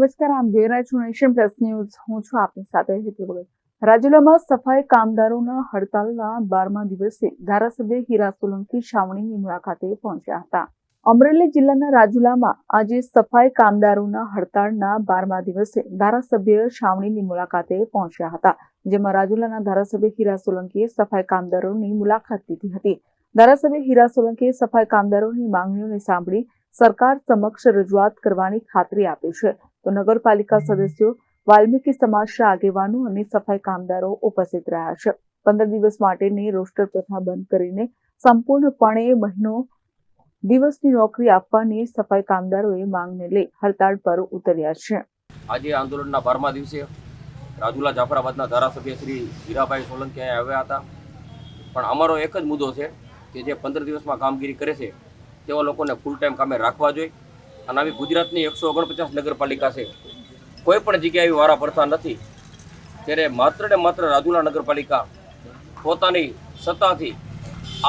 નમસ્કાર, આમ જોઈ પ્લસ ન્યૂઝ. હું છું આપની સાથે હેતુ ભગત. રાજુલામાં સફાઈ કામદારોના હડતાલના બારમા દિવસે ધારાસભ્ય હીરા સોલંકી છાવણીની મુલાકાતે પહોંચ્યા હતા. અમરેલી જિલ્લાના રાજુલામાં આજે સફાઈ કામદારોના હડતાળના બારમા દિવસે ધારાસભ્ય છાવણીની મુલાકાતે પહોંચ્યા હતા, જેમાં રાજુલાના ધારાસભ્ય હીરા સોલંકીએ સફાઈ કામદારોની મુલાકાત લીધી હતી. ધારાસભ્ય હીરા સોલંકીએ સફાઈ કામદારોની માંગણીઓને સાંભળી સરકાર સમક્ષ રજૂઆત કરવાની ખાતરી આપી છે. તો નગરપાલિકા સદસ્યો વાલ્મીકી સમાજના આગેવાનો અને સફાઈ કામદારો ઉપસ્થિત રહ્યા છે. પંદર દિવસ માટેની રોસ્ટર પ્રથા બંધ કરીને સંપૂર્ણપણે મહિનો દિવસની નોકરી આપવાની સફાઈ કામદારોએ માંગને લઈ હડતાળ પર ઉતર્યા છે. આજે આંદોલનના બારમા દિવસે રાજુલા જાફરાબાદના ધારાસભ્ય શ્રી હીરાભાઈ સોલંકી આવ્યા હતા. પણ અમારો એક જ મુદ્દો છે કે જે પંદર દિવસમાં કામગીરી કરે છે તેવા લોકોને ફૂલ ટાઈમ કામે રાખવા જોઈએ. અને આવી ગુજરાતની એકસો ઓગણપચાસ નગરપાલિકા છે. કોઈ પણ જગ્યાએ આવી વારા પડતા નથી. ત્યારે માત્ર ને માત્ર રાજુલા નગરપાલિકા પોતાની સત્તાથી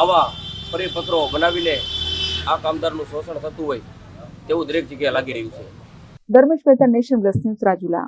આવા પરિપત્રો બનાવીને આ કામદારનું શોષણ થતું હોય તેવું દરેક જગ્યાએ લાગી રહ્યું છે. Dharmesh Mehta nation plus news Rajula